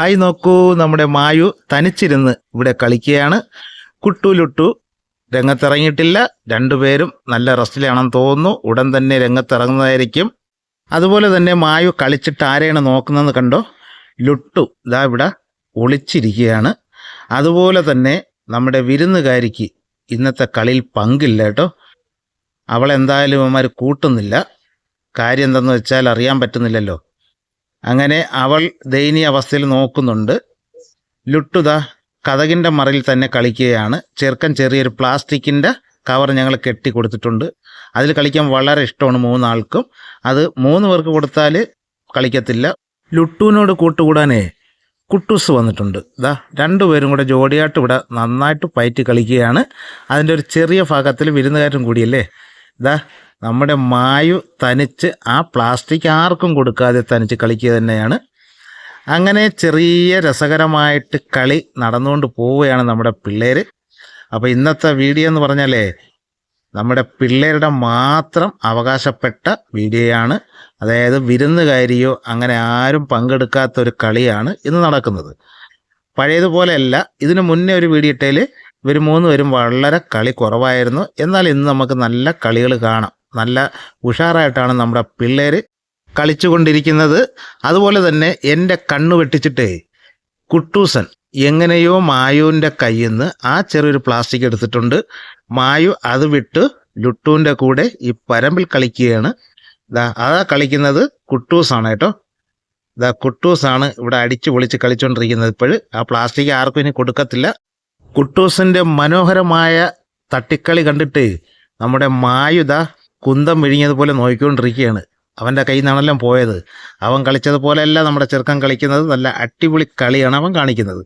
Hi നോക്കൂ. നമ്മുടെ മായു തനിച്ചിരുന്ന് ഇവിടെ കളിക്കുകയാണ്. കുട്ടു ലുട്ടു രംഗത്തിറങ്ങിയിട്ടില്ല. രണ്ടുപേരും നല്ല റെസ്റ്റിലാണെന്ന് തോന്നുന്നു. ഉടൻ തന്നെ രംഗത്തിറങ്ങുന്നതായിരിക്കും. അതുപോലെ തന്നെ മായു കളിച്ചിട്ട് ആരെയാണ് നോക്കുന്നതെന്ന് കണ്ടോ? ലുട്ടു ഇതാ ഇവിടെ ഒളിച്ചിരിക്കുകയാണ്. അതുപോലെ തന്നെ നമ്മുടെ വിരുന്നുകാരിക്ക് ഇന്നത്തെ കളിയിൽ പങ്കില്ല കേട്ടോ. അവളെന്തായാലും അവന്മാർ കൂട്ടുന്നില്ല. കാര്യം എന്തെന്ന് വെച്ചാൽ അറിയാൻ പറ്റുന്നില്ലല്ലോ. അങ്ങനെ അവൾ ദയനീയ അവസ്ഥയിൽ നോക്കുന്നുണ്ട്. ലുട്ടുത കഥകിന്റെ മറയിൽ തന്നെ കളിക്കുകയാണ്. ചെറുക്കൻ ചെറിയൊരു പ്ലാസ്റ്റിക്കിന്റെ കവർ ഞങ്ങൾ കെട്ടി കൊടുത്തിട്ടുണ്ട്. അതിൽ കളിക്കാൻ വളരെ ഇഷ്ടമാണ് മൂന്നാൾക്കും. അത് മൂന്ന് പേർക്ക് കൊടുത്താൽ കളിക്കത്തില്ല. ലുട്ടുവിനോട് കൂട്ടുകൂടാനേ കുട്ടൂസ് വന്നിട്ടുണ്ട്. ഇതാ രണ്ടുപേരും കൂടെ ജോഡിയായിട്ട് ഇവിടെ നന്നായിട്ട് പയറ്റി കളിക്കുകയാണ്. അതിന്റെ ഒരു ചെറിയ ഭാഗത്തിൽ വിരുന്നുകാരും കൂടിയല്ലേ? ഇതാ നമ്മുടെ മായു തനിച്ച് ആ പ്ലാസ്റ്റിക് ആർക്കും കൊടുക്കാതെ തനിച്ച് കളിക്കുക തന്നെയാണ്. അങ്ങനെ ചെറിയ രസകരമായിട്ട് കളി നടന്നുകൊണ്ട് പോവുകയാണ് നമ്മുടെ പിള്ളേർ അപ്പോൾ ഇന്നത്തെ വീഡിയോ എന്ന് പറഞ്ഞാലേ നമ്മുടെ പിള്ളേരുടെ മാത്രം അവകാശപ്പെട്ട വീഡിയോയാണ്. അതായത് വിരുന്നുകാരിയോ അങ്ങനെ ആരും പങ്കെടുക്കാത്ത ഒരു കളിയാണ് ഇന്ന് നടക്കുന്നത്. പഴയതുപോലെയല്ല ഇതിനു മുന്നേ ഒരു വീഡിയോ ഇട്ടേൽ ഇവർ മൂന്ന് പേരും വളരെ കളി കുറവായിരുന്നു. എന്നാൽ ഇന്ന് നമുക്ക് നല്ല കളികൾ കാണാം. നല്ല ഉഷാറായിട്ടാണ് നമ്മുടെ പിള്ളേർ കളിച്ചുകൊണ്ടിരിക്കുന്നത്. അതുപോലെ തന്നെ എന്റെ കണ്ണു വെട്ടിച്ചിട്ടേ കുട്ടൂസൻ എങ്ങനെയോ മായുവിന്റെ കയ്യിൽ നിന്ന് ആ ചെറിയൊരു പ്ലാസ്റ്റിക് എടുത്തിട്ടുണ്ട്. മായു അത് വിട്ട് ലുട്ടുവിന്റെ കൂടെ ഈ പരമ്പിൽ കളിക്കുകയാണ്. ഇതാ അതാ കളിക്കുന്നത് കുട്ടൂസാണ് കേട്ടോ. ഇതാ കുട്ടൂസാണ് ഇവിടെ അടിച്ചു പൊളിച്ച് കളിച്ചുകൊണ്ടിരിക്കുന്നത് ഇപ്പോൾ ആ പ്ലാസ്റ്റിക് ആർക്കും ഇനി കൊടുക്കത്തില്ല. കുട്ടൂസിന്റെ മനോഹരമായ തട്ടിക്കളി കണ്ടിട്ട് നമ്മുടെ മായുത കുന്തം വിഴിഞ്ഞതുപോലെ നോക്കിക്കൊണ്ടിരിക്കുകയാണ് അവന്റെ കയ്യിൽ നിന്നാണെല്ലാം പോയത്. അവൻ കളിച്ചതുപോലെയല്ല നമ്മുടെ ചെറുക്കൻ കളിക്കുന്നത്. നല്ല അടിപൊളി കളിയാണ് അവൻ കാണിക്കുന്നത്.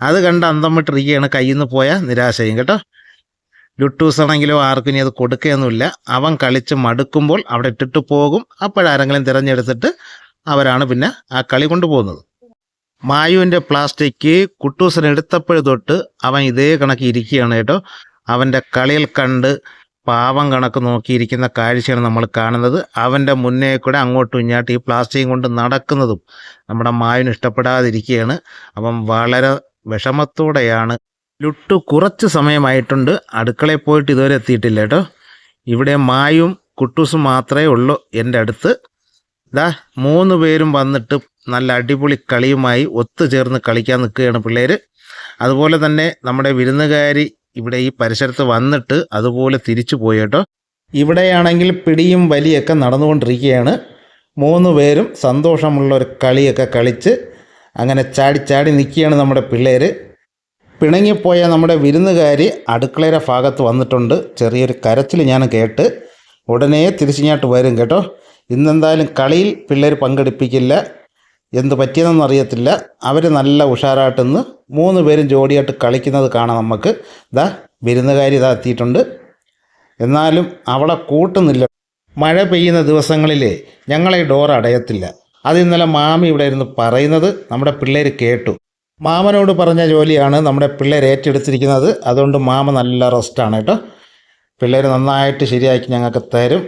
അത് കണ്ട് അന്തം വിട്ടിരിക്കുകയാണ് കയ്യിൽ നിന്ന് പോയ നിരാശയും കേട്ടോ. ലുട്ടൂസ് ആണെങ്കിലും ആർക്കും ഇനി അത് കൊടുക്കുകയൊന്നുമില്ല. അവൻ കളിച്ച് മടുക്കുമ്പോൾ അവിടെ ഇട്ടിട്ട് പോകും. അപ്പോഴാരെങ്കിലും തിരഞ്ഞെടുത്തിട്ട് അവരാണ് പിന്നെ ആ കളി കൊണ്ടുപോകുന്നത്. മായുവിന്റെ പ്ലാസ്റ്റിക് കുട്ടൂസൻ എടുത്തപ്പോഴ് തൊട്ട് അവൻ ഇതേ കണക്ക് ഇരിക്കുകയാണ് കേട്ടോ. അവന്റെ കളിയിൽ കണ്ട് പാവം കണക്ക് നോക്കിയിരിക്കുന്ന കാഴ്ചയാണ് നമ്മൾ കാണുന്നത്. അവന്റെ മുന്നേ കൂടെ അങ്ങോട്ടും ഇങ്ങോട്ടും ഈ പ്ലാസ്റ്റിക് കൊണ്ട് നടക്കുന്നതും നമ്മുടെ മായുവിന് ഇഷ്ടപ്പെടാതിരിക്കുകയാണ്. അവൻ വളരെ വിഷമത്തോടെയാണ്. ലുട്ടു കുറച്ച് സമയമായിട്ടുണ്ട്. അടുക്കളയിൽ പോയിട്ട് ഇതുവരെ എത്തിയിട്ടില്ല കേട്ടോ. ഇവിടെ മായും കുട്ടൂസും മാത്രമേ ഉള്ളൂ എന്റെ അടുത്ത്. ഇതാ മൂന്ന് പേരും വന്നിട്ട് നല്ല അടിപൊളി കളിയുമായി ഒത്തുചേർന്ന് കളിക്കാൻ നിൽക്കുകയാണ് പിള്ളേർ അതുപോലെ തന്നെ നമ്മുടെ വിരുന്നുകാരി ഇവിടെ ഈ പരിസരത്ത് വന്നിട്ട് അതുപോലെ തിരിച്ചു പോയി കേട്ടോ. ഇവിടെയാണെങ്കിൽ പിടിയും വലിയൊക്കെ നടന്നുകൊണ്ടിരിക്കുകയാണ്. മൂന്ന് പേരും സന്തോഷമുള്ള ഒരു കളിയൊക്കെ കളിച്ച് അങ്ങനെ ചാടി ചാടി നിൽക്കുകയാണ് നമ്മുടെ പിള്ളേർ പിണങ്ങിപ്പോയ നമ്മുടെ വിരുന്നുകാരി അടുക്കളയുടെ ഭാഗത്ത് വന്നിട്ടുണ്ട്. ചെറിയൊരു കരച്ചിൽ ഞാൻ കേട്ട് ഉടനെ തിരിച്ചിങ്ങോട്ട് വരും കേട്ടോ. ഇന്നെന്തായാലും കളിയിൽ പിള്ളേർ പങ്കെടുപ്പിക്കില്ല. എന്ത് പറ്റിയതെന്ന് അറിയത്തില്ല. അവർ നല്ല ഉഷാറായിട്ടെന്ന് മൂന്ന് പേരും ജോഡിയായിട്ട് കളിക്കുന്നത് കാണാം നമുക്ക് ഇതാ വിരുന്നുകാരി ഇതാ എത്തിയിട്ടുണ്ട്. എന്നാലും അവളെ കൂട്ടുന്നില്ല. മഴ പെയ്യുന്ന ദിവസങ്ങളിൽ ഞങ്ങളെ ഡോർ അടയത്തില്ല. അത് ഇന്നലെ മാമി ഇവിടെ ഇരുന്ന് പറയുന്നത് നമ്മുടെ പിള്ളേർ കേട്ടു. മാമനോട് പറഞ്ഞ ജോലിയാണ് നമ്മുടെ പിള്ളേർ ഏറ്റെടുത്തിരിക്കുന്നത്. അതുകൊണ്ട് മാമ നല്ല റെസ്റ്റാണ് കേട്ടോ. പിള്ളേർ നന്നായിട്ട് ശരിയാക്കി ഞങ്ങൾക്ക് തരും.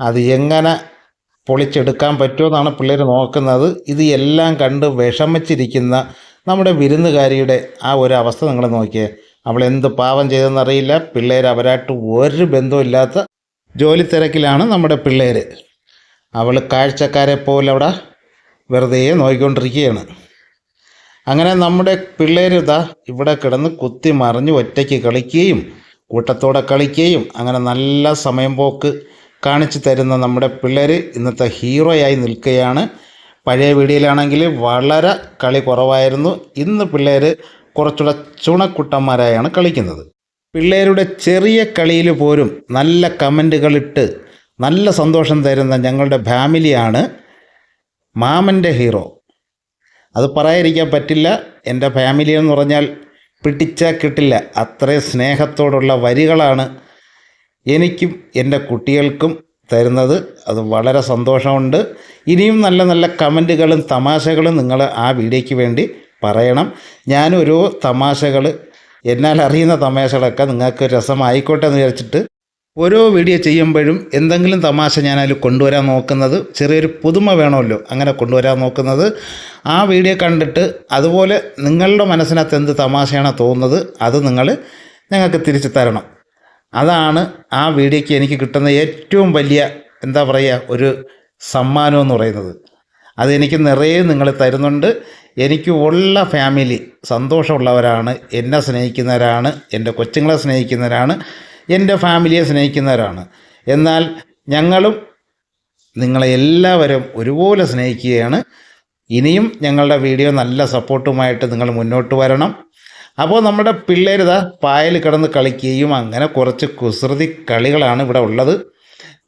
അത് എങ്ങനെ പൊളിച്ചെടുക്കാൻ പറ്റുമെന്നാണ് പിള്ളേർ നോക്കുന്നത്. ഇത് എല്ലാം കണ്ട് വിഷമിച്ചിരിക്കുന്ന നമ്മുടെ വിരുന്നുകാരിയുടെ ആ ഒരു അവസ്ഥ നിങ്ങൾ നോക്കിയേ. അവൾ എന്ത് പാവം ചെയ്തെന്നറിയില്ല പിള്ളേർ അവരായിട്ട് ഒരു ബന്ധമില്ലാത്ത ജോലി തിരക്കിലാണ് നമ്മുടെ പിള്ളേർ അവൾ കാഴ്ചക്കാരെ പോലെ അവിടെ വെറുതെ നോക്കിക്കൊണ്ടിരിക്കുകയാണ് അങ്ങനെ നമ്മുടെ പിള്ളേർ ഇതാ ഇവിടെ കിടന്ന് കുത്തി മറിഞ്ഞ് ഒറ്റയ്ക്ക് കളിക്കുകയും കൂട്ടത്തോടെ കളിക്കുകയും അങ്ങനെ നല്ല സമയം പോക്ക് കാണിച്ചു തരുന്ന നമ്മുടെ പിള്ളേർ ഇന്നത്തെ ഹീറോയായി നിൽക്കുകയാണ്. പഴയ വീഡിയോയിലാണെങ്കിൽ വളരെ കളി കുറവായിരുന്നു. ഇന്ന് പിള്ളേർ കുറച്ചുകൂടെ ചുണക്കുട്ടന്മാരായാണ് കളിക്കുന്നത്. പിള്ളേരുടെ ചെറിയ കളിയിൽ പോലും നല്ല കമന്റുകളിട്ട് നല്ല സന്തോഷം തരുന്ന ഞങ്ങളുടെ ഫാമിലിയാണ് മാമന്റെ ഹീറോ. അത് പറയാതിരിക്കാൻ പറ്റില്ല. എന്റെ ഫാമിലി എന്ന് പറഞ്ഞാൽ പിടിച്ചാൽ കിട്ടില്ല. അത്രയും സ്നേഹത്തോടുള്ള വരികളാണ് എനിക്കും എന്റെ കുട്ടികൾക്കും തരുന്നത് അത് വളരെ സന്തോഷമുണ്ട്. ഇനിയും നല്ല നല്ല കമന്റുകളും തമാശകളും നിങ്ങൾ ആ വീഡിയോയ്ക്ക് വേണ്ടി പറയണം. ഞാനൊരു തമാശകൾ എന്നാൽ അറിയുന്ന തമാശകളൊക്കെ നിങ്ങൾക്ക് രസമായിക്കോട്ടെ എന്ന് വിചാരിച്ചിട്ട് ഓരോ വീഡിയോ ചെയ്യുമ്പോഴും എന്തെങ്കിലും തമാശ ഞാൻ അതിൽ കൊണ്ടുവരാൻ നോക്കുന്നത് ചെറിയൊരു പുതുമ വേണമല്ലോ അങ്ങനെ കൊണ്ടുവരാൻ നോക്കുന്നത്. ആ വീഡിയോ കണ്ടിട്ട് അതുപോലെ നിങ്ങളുടെ മനസ്സിനകത്ത് എന്ത് തമാശയാണോ തോന്നുന്നത് അത് നിങ്ങൾ ഞങ്ങൾക്ക് തിരിച്ചു തരണം. അതാണ് ആ വീഡിയോയ്ക്ക് എനിക്ക് കിട്ടുന്ന ഏറ്റവും വലിയ എന്താ പറയുക ഒരു സമ്മാനം എന്ന് പറയുന്നത്. അതെനിക്ക് നിറയെ നിങ്ങൾ തരുന്നുണ്ട്. എനിക്ക് ഉള്ള ഫാമിലി സന്തോഷമുള്ളവരാണ്. എന്നെ സ്നേഹിക്കുന്നവരാണ്. എന്റെ കൊച്ചുങ്ങളെ സ്നേഹിക്കുന്നവരാണ്. എന്റെ ഫാമിലിയെ സ്നേഹിക്കുന്നവരാണ്. എന്നാൽ ഞങ്ങളും നിങ്ങളെ എല്ലാവരും ഒരുപോലെ സ്നേഹിക്കുകയാണ്. ഇനിയും ഞങ്ങളുടെ വീഡിയോ നല്ല സപ്പോർട്ടുമായിട്ട് നിങ്ങൾ മുന്നോട്ട് വരണം. അപ്പോൾ നമ്മുടെ പിള്ളേരിതാ പായൽ കിടന്ന് കളിക്കുകയും അങ്ങനെ കുറച്ച് കുസൃതി കളികളാണ് ഇവിടെ ഉള്ളത്.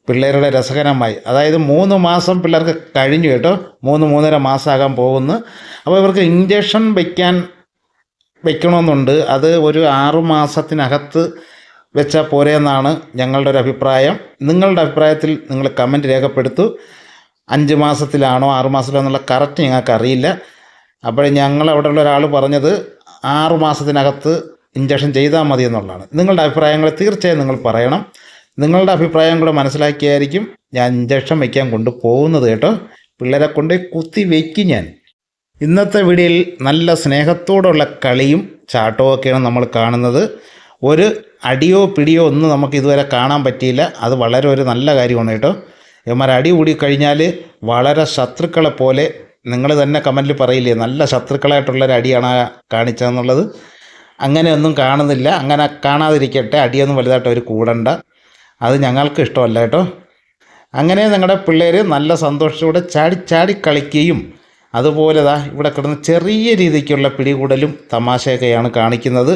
പിള്ളേരുടെ രസകരമായി. അതായത് മൂന്ന് മാസം പിള്ളേർക്ക് കഴിഞ്ഞു കേട്ടോ. മൂന്ന് മൂന്നര മാസമാകാൻ പോകുന്നു. അപ്പോൾ ഇവർക്ക് ഇഞ്ചക്ഷൻ വയ്ക്കാൻ വെക്കണമെന്നുണ്ട്. അത് ഒരു ആറു മാസത്തിനകത്ത് വെച്ചാൽ പോരെയെന്നാണ് ഞങ്ങളുടെ ഒരു അഭിപ്രായം. നിങ്ങളുടെ അഭിപ്രായത്തിൽ നിങ്ങൾ കമന്റ് രേഖപ്പെടുത്തു. അഞ്ച് മാസത്തിലാണോ ആറ് മാസത്തിലാണോ എന്നുള്ള കറക്റ്റ് ഞങ്ങൾക്ക് അറിയില്ല അപ്പോൾ ഞങ്ങൾ അവിടെ ഉള്ള ഒരാൾ പറഞ്ഞത് ആറു മാസത്തിനകത്ത് ഇഞ്ചക്ഷൻ ചെയ്താൽ മതി എന്നുള്ളതാണ്. നിങ്ങളുടെ അഭിപ്രായങ്ങൾ തീർച്ചയായും നിങ്ങൾ പറയണം. നിങ്ങളുടെ അഭിപ്രായം കൂടെ മനസ്സിലാക്കിയായിരിക്കും ഞാൻ ഇഞ്ചക്ഷൻ വയ്ക്കാൻ കൊണ്ട് പോകുന്നത് കേട്ടോ. പിള്ളേരെ കൊണ്ട് കുത്തി വയ്ക്കും ഞാൻ. ഇന്നത്തെ വീഡിയോയിൽ നല്ല സ്നേഹത്തോടുള്ള കളിയും ചാട്ടവും ഒക്കെയാണ് നമ്മൾ കാണുന്നത്. ഒരു അടിയോ പിടിയോ ഒന്നും നമുക്ക് ഇതുവരെ കാണാൻ പറ്റിയില്ല. അത് വളരെ ഒരു നല്ല കാര്യമാണ് കേട്ടോ. ഇവന്മാർ അടി കൂടി കഴിഞ്ഞാൽ വളരെ ശത്രുക്കളെ പോലെ നിങ്ങൾ തന്നെ കമന്റിൽ പറയില്ലേ നല്ല ശത്രുക്കളായിട്ടുള്ളൊരു അടിയാണ് കാണിച്ചതെന്നുള്ളത്. അങ്ങനെയൊന്നും കാണുന്നില്ല. അങ്ങനെ കാണാതിരിക്കട്ടെ അടിയൊന്നും വലുതായിട്ട് അവർ കൂടണ്ട. അത് ഞങ്ങൾക്ക് ഇഷ്ടമല്ല കേട്ടോ. അങ്ങനെ ഞങ്ങളുടെ പിള്ളേർ നല്ല സന്തോഷത്തോടെ ചാടി ചാടി കളിക്കുകയും അതുപോലെ ദാ ഇവിടെ കിടന്ന് ചെറിയ രീതിക്കുള്ള പിടികൂടലും തമാശയൊക്കെയാണ് കാണിക്കുന്നത്.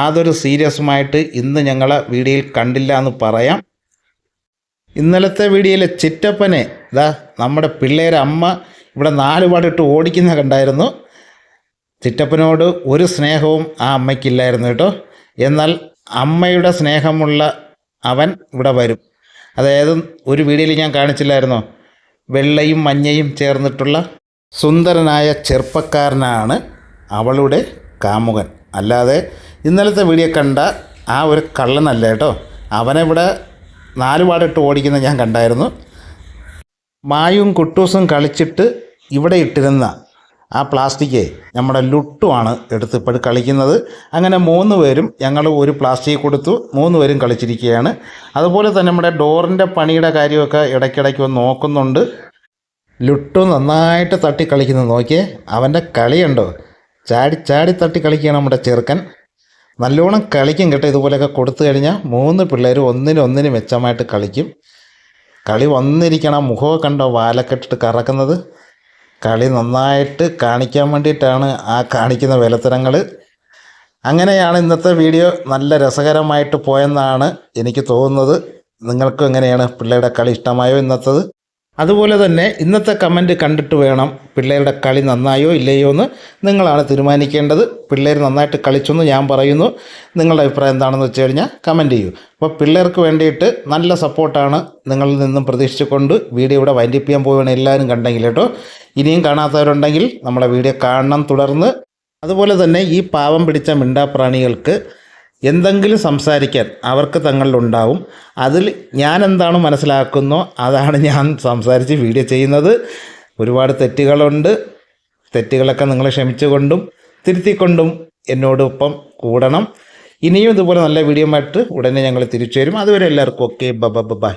അതൊരു സീരിയസുമായിട്ട് ഇന്ന് ഞങ്ങളെ വീഡിയോയിൽ കണ്ടില്ല എന്ന് പറയാം. ഇന്നലത്തെ വീഡിയോയിലെ ചിറ്റപ്പനെ ഇതാ നമ്മുടെ പിള്ളേരെ അമ്മ ഇവിടെ നാല് പാടിട്ട് ഓടിക്കുന്ന കണ്ടായിരുന്നു. ചിറ്റപ്പനോട് ഒരു സ്നേഹവും ആ അമ്മയ്ക്കില്ലായിരുന്നു കേട്ടോ. എന്നാൽ അമ്മയുടെ സ്നേഹമുള്ള അവൻ ഇവിടെ വരും. അതായത് ഒരു വീഡിയോയിൽ ഞാൻ കാണിച്ചില്ലായിരുന്നോ? വെള്ളയും മഞ്ഞയും ചേർന്നിട്ടുള്ള സുന്ദരനായ ചെറുപ്പക്കാരനാണ് അവളുടെ കാമുകൻ. അല്ലാതെ ഇന്നലത്തെ വീഡിയോ കണ്ട ആ ഒരു കള്ളനല്ല കേട്ടോ. അവനെ ഇവിടെ നാലുപാടിട്ട് ഓടിക്കുന്ന ഞാൻ കണ്ടായിരുന്നു. മായും കുട്ടൂസും കളിച്ചിട്ട് ഇവിടെ ഇട്ടിരുന്ന ആ പ്ലാസ്റ്റിക് നമ്മുടെ ലുട്ടുമാണ് എടുത്ത് ഇപ്പോൾ കളിക്കുന്നത്. അങ്ങനെ മൂന്ന് പേരും ഞങ്ങൾ ഒരു പ്ലാസ്റ്റിക് കൊടുത്തു. മൂന്ന് പേരും കളിച്ചിരിക്കുകയാണ്. അതുപോലെ തന്നെ നമ്മുടെ ഡോറിന്റെ പണിയുടെ കാര്യമൊക്കെ ഇടയ്ക്കിടയ്ക്ക് നോക്കുന്നുണ്ട്. ലുട്ടു നന്നായിട്ട് തട്ടി കളിക്കുന്നത് നോക്കിയേ. അവന്റെ കളിയുണ്ടോ? ചാടി ചാടി തട്ടി കളിക്കുകയാണ് നമ്മുടെ ചെറുക്കൻ. നല്ലോണം കളിക്കും കേട്ടോ ഇതുപോലെയൊക്കെ കൊടുത്തു കഴിഞ്ഞാൽ മൂന്ന് പിള്ളേർ ഒന്നിനൊന്നിന് മെച്ചമായിട്ട് കളിക്കും. കളി വന്നിരിക്കണം. മുഖമൊക്കെ കണ്ടോ? വാലക്കെട്ടിട്ട് കറക്കുന്നത്. കളി നന്നായിട്ട് കാണിക്കാൻ വേണ്ടിയിട്ടാണ് ആ കാണിക്കുന്ന വിലത്തരങ്ങൾ അങ്ങനെയാണ് ഇന്നത്തെ വീഡിയോ നല്ല രസകരമായിട്ട് പോയെന്നാണ് എനിക്ക് തോന്നുന്നത്. നിങ്ങൾക്കും എങ്ങനെയാണ് പിള്ളേരുടെ കളി ഇഷ്ടമായോ ഇന്നത്തത്? അതുപോലെ തന്നെ ഇന്നത്തെ കമന്റ് കണ്ടിട്ട് വേണം പിള്ളേരുടെ കളി നന്നായോ ഇല്ലയോ എന്ന് നിങ്ങളാണ് തീരുമാനിക്കേണ്ടത്. പിള്ളേർ നന്നായിട്ട് കളിച്ചെന്ന് ഞാൻ പറയുന്നു. നിങ്ങളുടെ അഭിപ്രായം എന്താണെന്ന് വെച്ച് കഴിഞ്ഞാൽ കമന്റ് ചെയ്യൂ. അപ്പോൾ പിള്ളേർക്ക് വേണ്ടിയിട്ട് നല്ല സപ്പോർട്ടാണ് നിങ്ങളിൽ നിന്നും പ്രതീക്ഷിച്ചുകൊണ്ട് വീഡിയോ ഇവിടെ വൈൻഡപ്പ് ചെയ്യാൻ പോവുകയാണ് എല്ലാവരും കണ്ടെങ്കിൽ കേട്ടോ. ഇനിയും കാണാത്തവരുണ്ടെങ്കിൽ നമ്മളെ വീഡിയോ കാണണം തുടർന്ന്. അതുപോലെ തന്നെ ഈ പാവം പിടിച്ച മിണ്ടാപ്രാണികൾക്ക് എന്തെങ്കിലും സംസാരിക്കാൻ അവർക്ക് തങ്ങളിലുണ്ടാവും. അതിൽ ഞാൻ എന്താണ് മനസ്സിലാക്കുന്നോ? അതാണ് ഞാൻ സംസാരിച്ച് വീഡിയോ ചെയ്യുന്നത്. ഒരുപാട് തെറ്റുകളുണ്ട്. തെറ്റുകളൊക്കെ നിങ്ങൾ ക്ഷമിച്ചുകൊണ്ടും തിരുത്തിക്കൊണ്ടും എന്നോടൊപ്പം കൂടണം. ഇനിയും ഇതുപോലെ നല്ല വീഡിയോ ആയിട്ട് ഉടനെ ഞങ്ങൾ തിരിച്ചു വരും. അതുവരെ എല്ലാവർക്കും ഓക്കെ. ബ ബ ബ ബൈ.